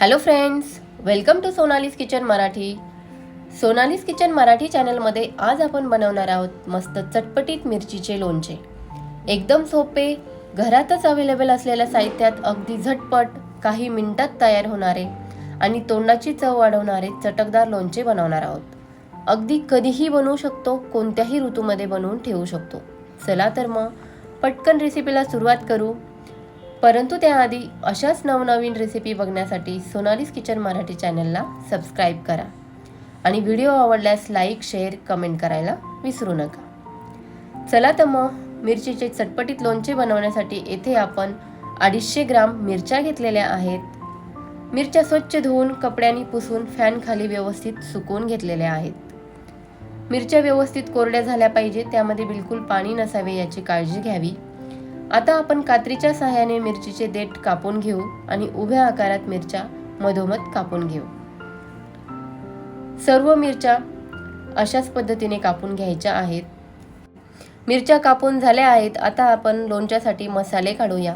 Hello friends welcome to Sonali's kitchen Marathi Sonali's kitchen Marathi चॅनलमध्ये आज आपण बनवणार आहोत मस्त चटपटीत मिरचीचे लोणचे. एकदम सोपे घरातच अवेलेबल असलेल्या साहित्यात अगदी झटपट काही मिनिटात तयार होणारे आणि तोंडाची चव वाढवणारे चटकदार लोणचे बनवणार आहोत. अगदी कधीही बनवू शकतो कोणत्याही ऋतूमध्ये बनवून ठेवू शकतो. चला तर मग पटकन रेसिपीला सुरुवात करू. परंतु त्याआधी अशाच नवनवीन रेसिपी बघण्यासाठी सोनालीस किचन मराठी चॅनलला सबस्क्राईब करा. आणि व्हिडिओ आवडल्यास लाईक शेअर कमेंट करायला विसरू नका. चला तर मग मिरचीचे चटपटीत लोणचे बनवण्यासाठी येथे आपण अडीचशे ग्राम मिरच्या घेतलेल्या आहेत. मिरच्या स्वच्छ धुवून कपड्यांनी पुसून फॅनखाली व्यवस्थित सुकवून घेतलेल्या आहेत. मिरच्या व्यवस्थित कोरड्या झाल्या पाहिजे त्यामध्ये बिलकुल पाणी नसावे याची काळजी घ्यावी. आता आपण कात्रीच्या सहाय्याने मिरचीचे देठ कापून घेऊ आणि उभ्या आकारात मिरच्या मधोमध कापून घेऊ. सर्व मिरच्या अशाच पद्धतीने कापून घ्यायच्या आहेत. मिरच्या कापून झाल्या आहेत आता आपण लोणच्यासाठी मसाले काढूया.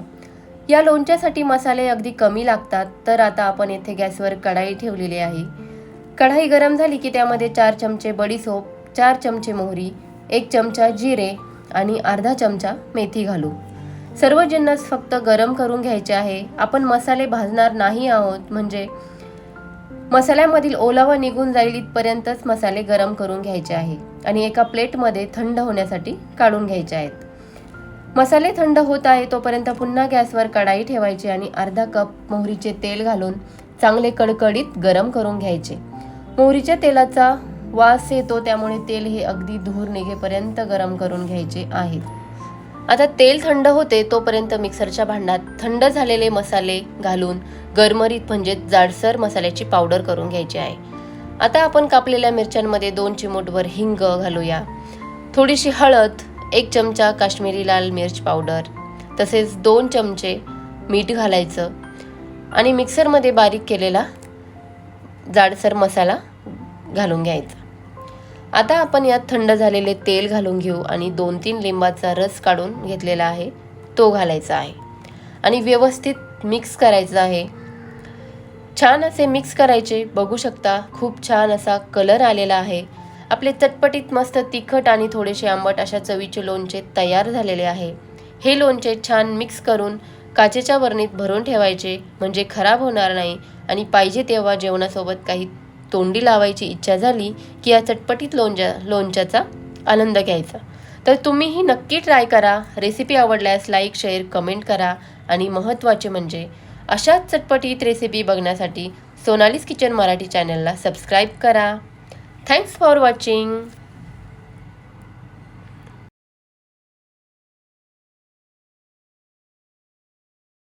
या लोणच्यासाठी मसाले अगदी कमी लागतात तर आता आपण येथे गॅसवर कढाई ठेवलेली आहे. कढाई गरम झाली की त्यामध्ये चार चमचे बडीसोप चार चमचे मोहरी एक चमचा जिरे आणि अर्धा चमचा मेथी घालू. सर्व जिन्नस फक्त गरम करून घ्यायचे आहे. आपण मसाले भाजणार नाही आहोत. म्हणजे मसाल्यामधील ओलावा निघून जाईल इथपर्यंतच मसाले गरम करून घ्यायचे आहे. आणि एका प्लेटमध्ये थंड होण्यासाठी काढून घ्यायचे आहेत. मसाले थंड होत आहे तोपर्यंत पुन्हा गॅसवर कढाई ठेवायची आणि अर्धा कप मोहरीचे तेल घालून चांगले कडकडीत गरम करून घ्यायचे. मोहरीच्या तेलाचा वास येतो त्यामुळे तेल हे अगदी धूर निघेपर्यंत गरम करून घ्यायचे आहेत आता तेल थंड होते तोपर्यंत मिक्सरच्या भांड्यात थंड झालेले मसाले घालून गरमरीत म्हणजे जाडसर मसाल्याची पावडर करून घ्यायची आहे. आता आपण कापलेल्या मिरच्यांमध्ये दोन चिमूटभर हिंग घालूया. थोडीशी हळद एक चमचा काश्मीरी लाल मिर्च पावडर तसेच दोन चमचे मीठ घालायचं आणि मिक्सरमध्ये बारीक केलेला जाडसर मसाला घालून घ्यायचा. आता आपण यात थंड झालेले तेल घालून घेऊ आणि दोन तीन लिंबाचा रस काढून घेतलेला आहे तो घालायचा आहे. आणि व्यवस्थित मिक्स करायचं आहे. छान असे मिक्स करायचे. बघू शकता खूप छान असा कलर आलेला आहे. आपले चटपटीत मस्त तिखट आणि थोडेसे आंबट अशा चवीचे लोणचे तयार झालेले आहे. हे लोणचे छान मिक्स करून काचेच्या बरणीत भरून ठेवायचे म्हणजे खराब होणार नाही आणि पाहिजे तेव्हा जेवणासोबत काही तोंडी लावायची इच्छा झाली की या चटपटीत लोणच्या लोणच्याचा आनंद घ्यायचा. तर तुम्हीही नक्की ट्राय करा. रेसिपी आवडल्यास लाईक शेअर कमेंट करा. आणि महत्त्वाचे म्हणजे अशाच चटपटीत रेसिपी बघण्यासाठी सोनालीस किचन मराठी चॅनलला सबस्क्राईब करा. Thanks for watching